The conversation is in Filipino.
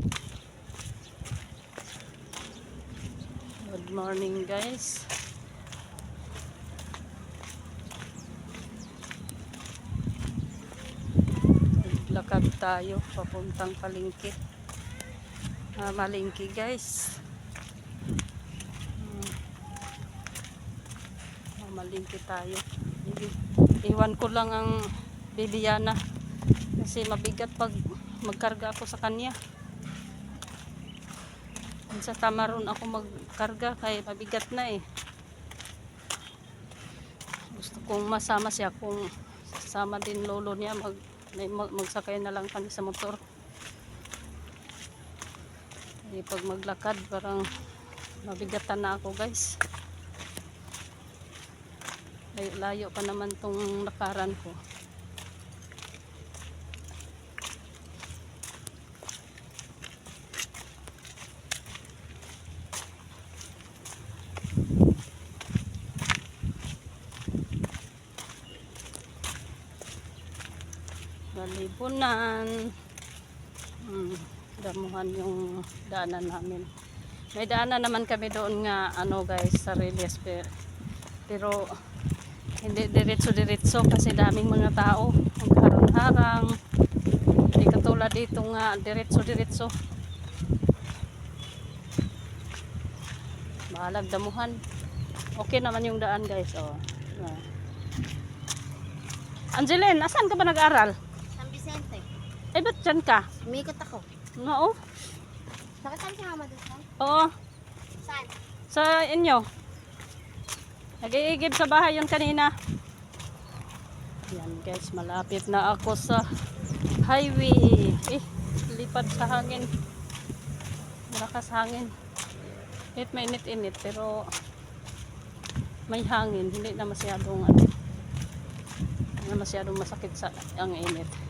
Good morning guys. Lakad tayo papuntang palengke. Ah, malingki guys. Hmm. Ah, malingki tayo. Iwan ko lang ang Bibiana kasi mabigat pag magkarga ako sa kanya. Sa tamaron ako magkarga kaya mabigat na eh. Gusto kong masama siya kung sasama din lolo niya mag, mag magsakay na lang kami sa motor. Eh, pag maglakad parang mabigatan na ako guys. Layo, layo pa naman tong lakaran ko. Balibunan. Hmm, damuhan yung daanan namin. May daanan naman kami doon nga ano guys sa Relias pero, pero hindi diretso-diretso kasi daming mga tao. Ang harang-harang. Hindi katulad dito nga diretso-diretso. Bahalag damuhan. Okay naman yung daan guys. Oh. Ah. Angeline, asan ka ba nag-aral? Vicente. Eh, ba't dyan ka? Umikot ako. Oo. Saan si mama doon? Oo. Saan? Sa inyo. Nag-iigib sa bahay yun kanina. Yan guys, malapit na ako sa highway. Eh, lipad sa hangin. Malakas hangin. Kahit mainit-init pero may hangin. Hindi na masyadong ano. Hindi na masyadong masakit sa ang init.